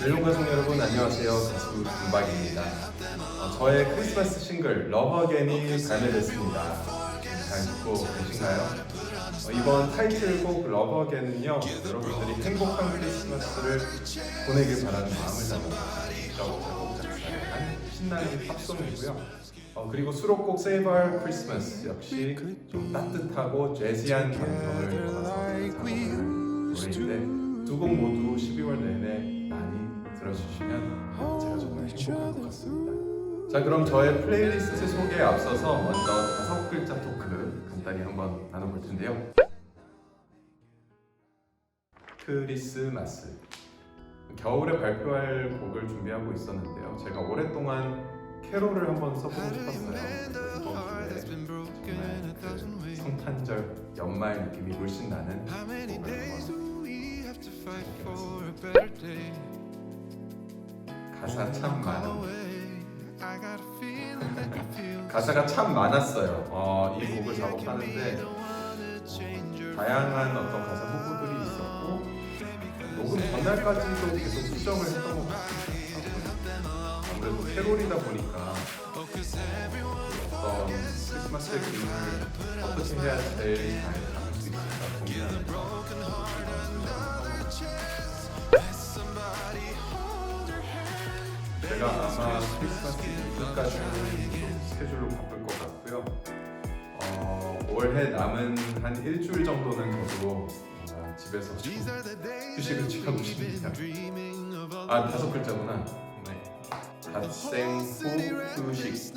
멜론 가족 여러분 안녕하세요. 가수 김박입니다. 어, 저의 크리스마스 싱글 러브 어겐이 발매됐습니다. 잘 듣고 계신가요? 어, 이번 타이틀곡 러브 어겐은요 여러분들이 행복한 크리스마스를 보내길 바라는 마음을 담아 작곡 작사한 신나는 팝송이고요. 어, 그리고 수록곡 Save Our Christmas 역시 좀 따뜻하고 재즈한 감성을 담아서 작곡한 노래인데 두 곡 모두 12월 내내 많이 들어주시면 제가 정말 행복할 것 같습니다. 자 그럼 저의 플레이리스트 소개에 앞서서 먼저 다섯 글자 토크 간단히 한번 나눠볼 텐데요. 크리스마스 겨울에 발표할 곡을 준비하고 있었는데요. 제가 오랫동안 캐롤을 한번 써보고 싶었어요. 그래서 이번 주에 정말 그 성탄절 연말 느낌이 물씬 나는 곡을 한번 가사 참 많아. 가사가 참 많았어요. 어, 이 곡을 작업하는데 어, 다양한 어떤 가사 후보들이 있었고 녹음 전날까지도 계속 수정을 했던 것 같아요. 아무래도 캐롤이다 보니까 어떤 크리스마스의 기분을 어떻게 해야 제일 잘 담을 수 있을까 고민하는 제 아마 크리스마스 이브까지는 좀 스케줄로 바쁠 것 같고요. 어, 올해 남은 한 일주일 정도는 저도 뭔가 집에서 좀 휴식을 취하고 싶습니다. 아 다섯 글자구나. 네. 갓생 후 휴식.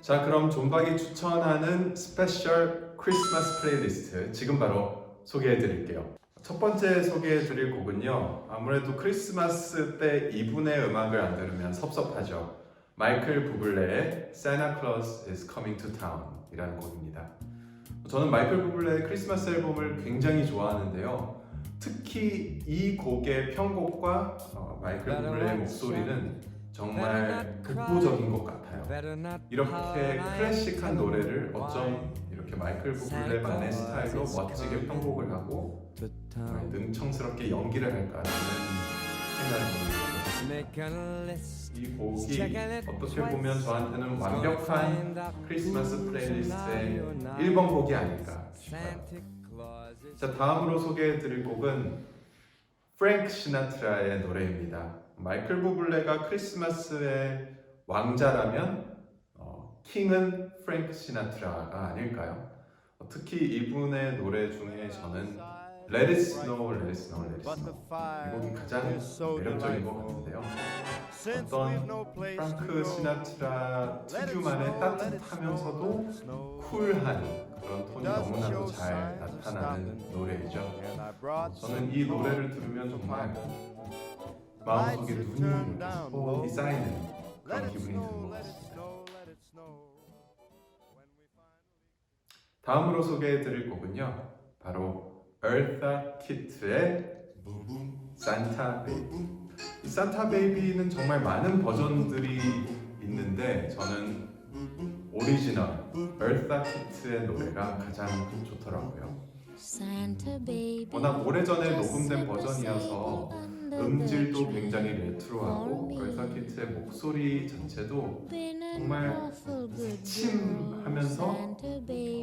자 그럼 존박이 추천하는 스페셜 크리스마스 플레이리스트 지금 바로 소개해 드릴게요. 첫 번째 소개해 드릴 곡은요. 아무래도 크리스마스 때 이분의 음악을 안 들으면 섭섭하죠. 마이클 부블레의 Santa Claus is Coming to Town 이라는 곡입니다. 저는 마이클 부블레의 크리스마스 앨범을 굉장히 좋아하는데요. 특히 이 곡의 편곡과 어, 마이클 부블레의 목소리는 정말 극보적인 것 같아요. 이렇게 클래식한 노래를 어쩜 이렇게 마이클 부블레만의 스타일로 멋지게 편곡을 하고 능청스럽게 연기를 할까라는 생각이 듭니다. 이 곡이 어떻게 보면 저한테는 완벽한 크리스마스 플레이리스트의 1번 곡이 아닐까 싶어요. 자 다음으로 소개해드릴 곡은 프랭크 시나트라의 노래입니다. 마이클 부블레가 크리스마스의 왕자라면 어, 킹은 프랭크 시나트라가 아닐까요? 어, 특히 이분의 노래 중에 저는 Let It Snow, Let It Snow, Let It Snow 이 곡이 가장 매력적인 것 같은데요. 어떤 프랑크 시나트라 특유만의 따뜻하면서도 쿨한 그런 톤이 너무나도 잘 나타나는 노래이죠. 저는 이 노래를 들으면 정말 마음속에 눈이 이렇게 소복이 쌓이는 그런 기분이 드는 것 같습니다. 다음으로 소개해드릴 곡은요, 바로 에르타 키트의 산타 베이비. 이 산타 베이비는 정말 많은 버전들이 있는데 저는 오리지널 에르타 키트의 노래가 가장 좋더라고요. 워낙 오래전에 녹음된 버전이어서 음질도 굉장히 레트로하고 에르타 키트의 목소리 자체도 정말 새침하면서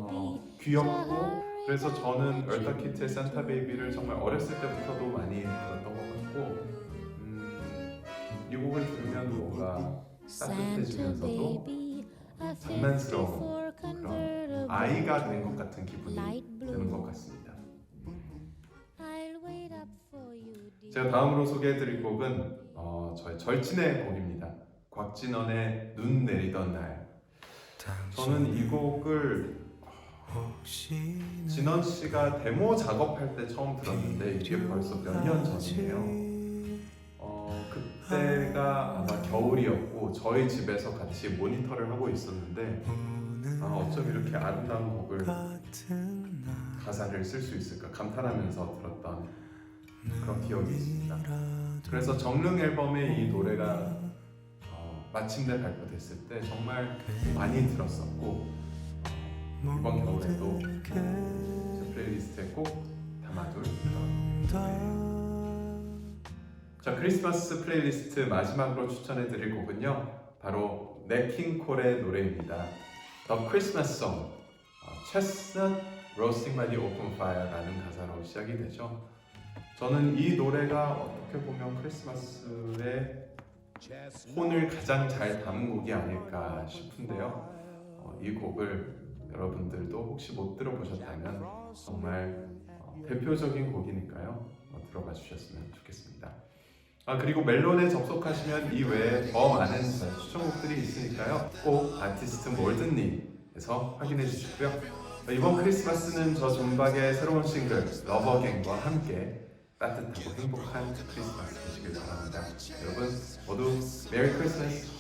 어, 귀엽고 그래서 저는 에르타 키트의 산타 베이비를 정말 어렸을 때부터도 많이 들었던 것 같고 음, 이 곡을 들으면 뭔가 따뜻해지면서도 장난스러운 그런 아이가 된 것 같은 기분이 드는 것 같습니다. 제가 다음으로 소개해드릴 곡은 어, 저의 절친의 곡입니다. 곽진원의 눈 내리던 날. 저는 이 곡을 진원 씨가 데모 작업할 때 처음 들었는데 이게 벌써 몇 년 전이에요. 어, 그때가 아마 겨울이었고 저희 집에서 같이 모니터를 하고 있었는데 아, 어쩜 이렇게 아름다운 곡을 가사를 쓸 수 있을까 감탄하면서 들었던 그런 기억이 있습니다. 그래서 정릉 앨범에 이 노래가 어, 마침내 발표됐을 때 정말 많이 들었었고 어, 이번 겨울에도 제 플레이리스트에 꼭 담아둘 그런 노래예요. 자 크리스마스 플레이리스트 마지막으로 추천해드릴 곡은요 바로 네킹콜의 노래입니다. The Christmas Song 어, Chestnut Roasting by the Open Fire라는 가사로 시작이 되죠. 저는 이 노래가 어떻게 보면 크리스마스의 혼을 가장 잘 담은 곡이 아닐까 싶은데요. 어, 이 곡을 여러분들도 혹시 못 들어보셨다면 정말 어, 대표적인 곡이니까요. 어, 들어봐 주셨으면 좋겠습니다. 아 그리고 멜론에 접속하시면 이 외에 더 많은 추천곡들이 있으니까요. 꼭 아티스트 몰든님에서 확인해 주시고요. 어, 이번 크리스마스는 저 존박의 새로운 싱글 러버갱과 함께 따뜻하고 행복한 크리스마스 되시길 바랍니다. 여러분 모두 메리 크리스마스